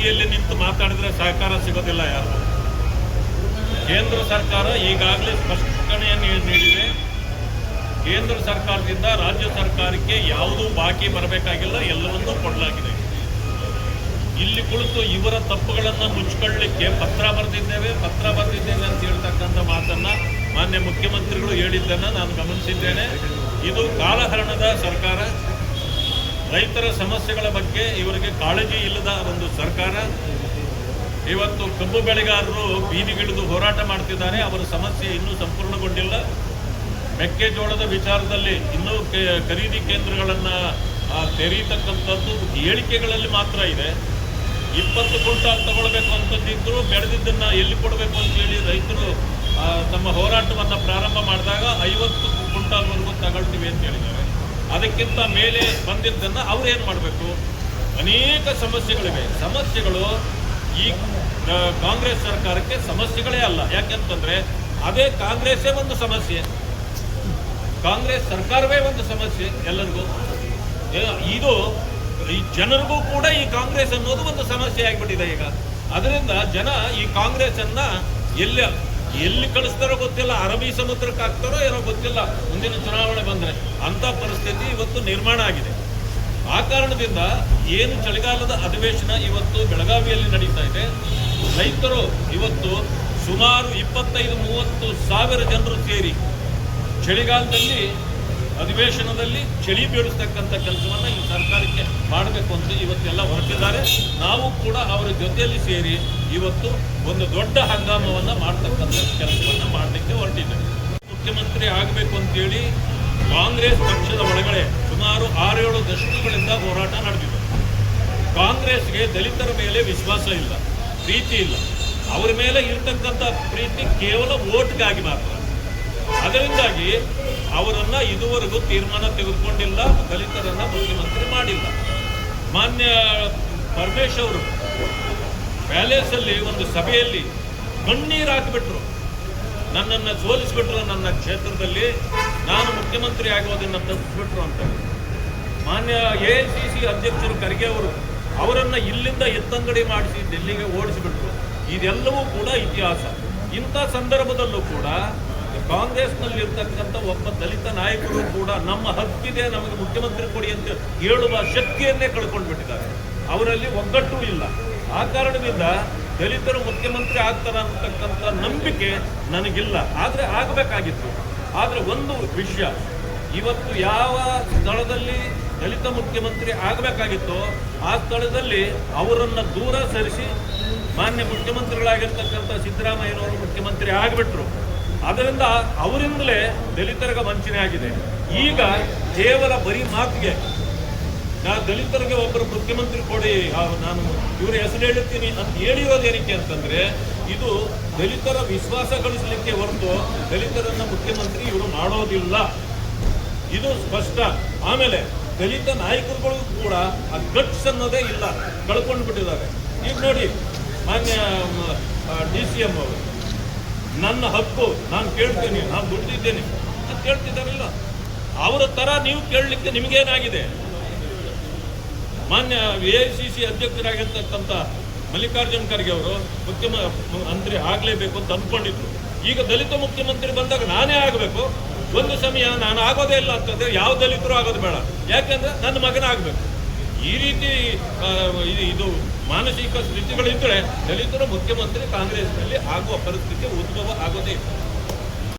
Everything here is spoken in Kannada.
ಬದಿಯಲ್ಲಿ ನಿಂತು ಮಾತಾಡಿದ್ರೆ ಸಹಕಾರ ಸಿಗೋದಿಲ್ಲ ಯಾರು? ಕೇಂದ್ರ ಸರ್ಕಾರ ಈಗಾಗಲೇ ಸ್ಪಷ್ಟನೆಯನ್ನು ನೀಡಿದೆ. ಕೇಂದ್ರ ಸರ್ಕಾರದಿಂದ ರಾಜ್ಯ ಸರ್ಕಾರಕ್ಕೆ ಯಾವುದೂ ಬಾಕಿ ಬರಬೇಕಾಗಿಲ್ಲ, ಎಲ್ಲವನ್ನೂ ಕೊಡಲಾಗಿದೆ. ಇಲ್ಲಿ ಕುಳಿತು ಇವರ ತಪ್ಪುಗಳನ್ನು ಮುಚ್ಕೊಳ್ಳಿಕ್ಕೆ ಪತ್ರ ಬರೆದಿದ್ದೇವೆ. ಪತ್ರ ಬರೆದಿದ್ದೇವೆ ಅಂತ ಹೇಳ್ತಕ್ಕಂಥ ಮಾತನ್ನ ಮಾನ್ಯ ಮುಖ್ಯಮಂತ್ರಿಗಳು ಹೇಳಿದ್ದನ್ನು ನಾನು ಗಮನಿಸಿದ್ದೇನೆ. ಇದು ಕಾಲಹರಣದ ಸರ್ಕಾರ. ರೈತರ ಸಮಸ್ಯೆಗಳ ಬಗ್ಗೆ ಇವರಿಗೆ ಕಾಳಜಿ ಇಲ್ಲದ ಒಂದು ಸರ್ಕಾರ, ಇವತ್ತು ಕಬ್ಬು ಬೆಳೆಗಾರರು ಬೀದಿಗಿಳಿದು ಹೋರಾಟ ಮಾಡ್ತಿದ್ದಾರೆ. ಅವರ ಸಮಸ್ಯೆ ಇನ್ನೂ ಸಂಪೂರ್ಣಗೊಂಡಿಲ್ಲ. ಮೆಕ್ಕೆಜೋಳದ ವಿಚಾರದಲ್ಲಿ ಇನ್ನೂ ಖರೀದಿ ಕೇಂದ್ರಗಳನ್ನು ತೆರೀತಕ್ಕಂಥದ್ದು ಹೇಳಿಕೆಗಳಲ್ಲಿ ಮಾತ್ರ ಇದೆ. ಇಪ್ಪತ್ತು ಕ್ವಿಂಟಾಲ್ ತಗೊಳ್ಬೇಕು ಅಂತಂದಿದ್ರು, ಬೆಳೆದಿದ್ದನ್ನು ಎಲ್ಲಿ ಕೊಡಬೇಕು ಅಂತೇಳಿ ರೈತರು ತಮ್ಮ ಹೋರಾಟವನ್ನು ಪ್ರಾರಂಭ ಮಾಡಿದಾಗ ಐವತ್ತು ಕ್ವಿಂಟಾಲ್ವರೆಗೂ ತಗೊಳ್ತೀವಿ ಅಂತ ಹೇಳಿದ್ದಾರೆ. ಅದಕ್ಕಿಂತ ಮೇಲೆ ಬಂದಿದ್ದನ್ನು ಅವ್ರು ಏನು ಮಾಡಬೇಕು? ಅನೇಕ ಸಮಸ್ಯೆಗಳಿವೆ. ಸಮಸ್ಯೆಗಳು ಈ ಕಾಂಗ್ರೆಸ್ ಸರ್ಕಾರಕ್ಕೆ ಸಮಸ್ಯೆಗಳೇ ಅಲ್ಲ. ಯಾಕೆಂತಂದ್ರೆ ಅದೇ ಕಾಂಗ್ರೆಸ್ಸೇ ಒಂದು ಸಮಸ್ಯೆ. ಕಾಂಗ್ರೆಸ್ ಸರ್ಕಾರವೇ ಒಂದು ಸಮಸ್ಯೆ ಎಲ್ಲರಿಗೂ. ಇದು ಈ ಜನರಿಗೂ ಕೂಡ ಈ ಕಾಂಗ್ರೆಸ್ ಅನ್ನೋದು ಒಂದು ಸಮಸ್ಯೆ ಆಗಿಬಿಟ್ಟಿದೆ ಈಗ. ಅದರಿಂದ ಜನ ಈ ಕಾಂಗ್ರೆಸ್ ಅನ್ನ ಎಲ್ಲಿ ಎಲ್ಲಿ ಕಳಿಸ್ತಾರೋ ಗೊತ್ತಿಲ್ಲ, ಅರಬ್ಬಿ ಸಮುದ್ರಕ್ಕೆ ಹಾಕ್ತಾರೋ ಏನೋ ಗೊತ್ತಿಲ್ಲ. ಮುಂದಿನ ಚುನಾವಣೆ ಬಂದರೆ ಅಂತ ಪರಿಸ್ಥಿತಿ ಇವತ್ತು ನಿರ್ಮಾಣ ಆಗಿದೆ. ಆ ಕಾರಣದಿಂದ ಏನು ಚಳಿಗಾಲದ ಅಧಿವೇಶನ ಇವತ್ತು ಬೆಳಗಾವಿಯಲ್ಲಿ ನಡೀತಾ ಇದೆ? ರೈತರು ಇವತ್ತು ಸುಮಾರು ಇಪ್ಪತ್ತೈದು, ಮೂವತ್ತು ಸಾವಿರ ಜನರು ಸೇರಿ, ಚಳಿಗಾಲದಲ್ಲಿ ಅಧಿವೇಶನದಲ್ಲಿ ಚಳಿ ಬೀಳಿಸ್ತಕ್ಕಂಥ ಕೆಲಸವನ್ನ ಈ ಸರ್ಕಾರಕ್ಕೆ ಮಾಡಬೇಕು ಅಂತ ಇವತ್ತೆಲ್ಲ ಹೊರಟಿದ್ದಾರೆ. ನಾವು ಕೂಡ ಅವರ ಜೊತೆಯಲ್ಲಿ ಸೇರಿ ಇವತ್ತು ಒಂದು ದೊಡ್ಡ ಹಂಗಾಮವನ್ನ ಮಾಡ್ತಕ್ಕಂಥ ಕೆಲಸವನ್ನ ಮಾಡಲಿಕ್ಕೆ ಹೊರಟಿದ್ದೇವೆ ಮುಖ್ಯಮಂತ್ರಿ ಆಗಬೇಕು ಅಂತೇಳಿ ಕಾಂಗ್ರೆಸ್ ಪಕ್ಷದ ಒಳಗಡೆ ಸುಮಾರು ಆರೇಳು ದಶಕಗಳಿಂದ ಹೋರಾಟ ನಡೆದಿದೆ. ಕಾಂಗ್ರೆಸ್ಗೆ ದಲಿತರ ಮೇಲೆ ವಿಶ್ವಾಸ ಇಲ್ಲ, ಪ್ರೀತಿ ಇಲ್ಲ. ಅವರ ಮೇಲೆ ಇರ್ತಕ್ಕಂಥ ಪ್ರೀತಿ ಕೇವಲ ಓಟ್ಗಾಗಿ ಮಾತ್ರ. ಅದರಿಂದಾಗಿ ಅವರನ್ನ ಇದುವರೆಗೂ ತೀರ್ಮಾನ ತೆಗೆದುಕೊಂಡಿಲ್ಲ, ದಲಿತರನ್ನ ಮುಖ್ಯಮಂತ್ರಿ ಮಾಡಿಲ್ಲ. ಮಾನ್ಯ ಪರಮೇಶ್ ಅವರು ಪ್ಯಾಲೇಸ್ ಅಲ್ಲಿ ಒಂದು ಸಭೆಯಲ್ಲಿ ಕಣ್ಣೀರು ಹಾಕಿಬಿಟ್ರು. ನನ್ನನ್ನು ಸೋಲಿಸ್ಬಿಟ್ರು, ನನ್ನ ಕ್ಷೇತ್ರದಲ್ಲಿ ನಾನು ಮುಖ್ಯಮಂತ್ರಿ ಆಗೋದನ್ನ ತಪ್ಪಿಸ್ಬಿಟ್ರು ಅಂತ. ಮಾನ್ಯ ಎ ಸಿ ಸಿ ಅಧ್ಯಕ್ಷರು ಖರ್ಗೆ ಅವರು ಅವರನ್ನ ಇಲ್ಲಿಂದ ಎತ್ತಂಗಡಿ ಮಾಡಿಸಿ ಡೆಲ್ಲಿಗೆ ಓಡಿಸಿಬಿಟ್ರು. ಇದೆಲ್ಲವೂ ಕೂಡ ಇತಿಹಾಸ. ಇಂಥ ಸಂದರ್ಭದಲ್ಲೂ ಕೂಡ ಕಾಂಗ್ರೆಸ್ನಲ್ಲಿ ಇರ್ತಕ್ಕಂಥ ಒಬ್ಬ ದಲಿತ ನಾಯಕರು ಕೂಡ ನಮ್ಮ ಹಕ್ಕಿದೆ, ನಮಗೆ ಮುಖ್ಯಮಂತ್ರಿ ಕೊಡಿ ಅಂತ ಹೇಳುವ ಶಕ್ತಿಯನ್ನೇ ಕಳ್ಕೊಂಡ್ಬಿಟ್ಟಿದ್ದಾರೆ. ಅವರಲ್ಲಿ ಒಗ್ಗಟ್ಟು ಇಲ್ಲ. ಆ ಕಾರಣದಿಂದ ದಲಿತರು ಮುಖ್ಯಮಂತ್ರಿ ಆಗ್ತಾರ ಅಂತಕ್ಕಂಥ ನಂಬಿಕೆ ನನಗಿಲ್ಲ. ಆದರೆ ಆಗಬೇಕಾಗಿತ್ತು. ಆದರೆ ಒಂದು ವಿಷಯ, ಇವತ್ತು ಯಾವ ಸ್ಥಳದಲ್ಲಿ ದಲಿತ ಮುಖ್ಯಮಂತ್ರಿ ಆಗಬೇಕಾಗಿತ್ತೋ ಆ ಸ್ಥಳದಲ್ಲಿ ಅವರನ್ನು ದೂರ ಸರಿಸಿ ಮಾನ್ಯ ಮುಖ್ಯಮಂತ್ರಿಗಳಾಗಿರ್ತಕ್ಕಂಥ ಸಿದ್ದರಾಮಯ್ಯನವರು ಮುಖ್ಯಮಂತ್ರಿ ಆಗಿಬಿಟ್ರು. ಅದರಿಂದ ಅವರಿಂದಲೇ ದಲಿತರಿಗೆ ವಂಚನೆ ಆಗಿದೆ. ಈಗ ಕೇವಲ ಬರೀ ಮಾತಿಗೆ. ನಾ ದಲಿತರಿಗೆ ಒಬ್ಬರು ಮುಖ್ಯಮಂತ್ರಿ ಕೊಡಿ ನಾನು ಇವರ ಹೆಸರು ಹೇಳುತ್ತೀನಿ ಅಂತ ಹೇಳಿರೋದು ಏನಕ್ಕೆ ಅಂತಂದ್ರೆ, ಇದು ದಲಿತರ ವಿಶ್ವಾಸ ಗಳಿಸಲಿಕ್ಕೆ ಹೊರತು ದಲಿತರನ್ನ ಮುಖ್ಯಮಂತ್ರಿ ಇವರು ಮಾಡೋದಿಲ್ಲ. ಇದು ಸ್ಪಷ್ಟ. ಆಮೇಲೆ ದಲಿತ ನಾಯಕರುಗಳು ಕೂಡ ಆ ಗಟ್ಸ್ ಅನ್ನೋದೇ ಇಲ್ಲ. ಕಳ್ಕೊಂಡು ಬಿಟ್ಟಿದ್ದಾರೆ ಈಗ ನೋಡಿ, ಮಾನ್ಯ ಡಿ ಸಿ ಎಂ ಅವರು. ನನ್ನ ಹಕ್ಕು, ನಾನು ಕೇಳ್ತೀನಿ, ನಾನು ದುಡ್ದಿದ್ದೇನೆ ಅಂತ ಕೇಳ್ತಿದ್ದಾರಲ್ಲ. ಅವರ ತರ ನೀವು ಕೇಳಲಿಕ್ಕೆ ನಿಮಗೇನಾಗಿದೆ? ಮಾನ್ಯ ಎ ಐ ಸಿ ಸಿ ಅಧ್ಯಕ್ಷರಾಗಿರ್ತಕ್ಕಂಥ ಮಲ್ಲಿಕಾರ್ಜುನ್ ಖರ್ಗೆ ಅವರು ಮುಖ್ಯಮಂತ್ರಿ ಆಗಲೇಬೇಕು ಅಂತ ಅಂದ್ಕೊಂಡಿದ್ರು ಈಗ ದಲಿತ ಮುಖ್ಯಮಂತ್ರಿ ಬಂದಾಗ ನಾನೇ ಆಗಬೇಕು. ಒಂದು ಸಮಯ ನಾನು ಆಗೋದೇ ಇಲ್ಲ ಅಂತಂದ್ರೆ ಯಾವ ದಲಿತರು ಆಗೋದು ಬೇಡ. ಯಾಕಂದ್ರೆ ನನ್ನ ಮಗನ ಆಗಬೇಕು ಈ ರೀತಿ ಮಾನಸಿಕ ಸ್ಥಿತಿಗಳಿದ್ರೆ ದಲಿತರು ಮುಖ್ಯಮಂತ್ರಿ ಕಾಂಗ್ರೆಸ್ನಲ್ಲಿ ಆಗುವ ಪರಿಸ್ಥಿತಿ ಉದ್ಭವ ಆಗೋದೇ ಇಲ್ಲ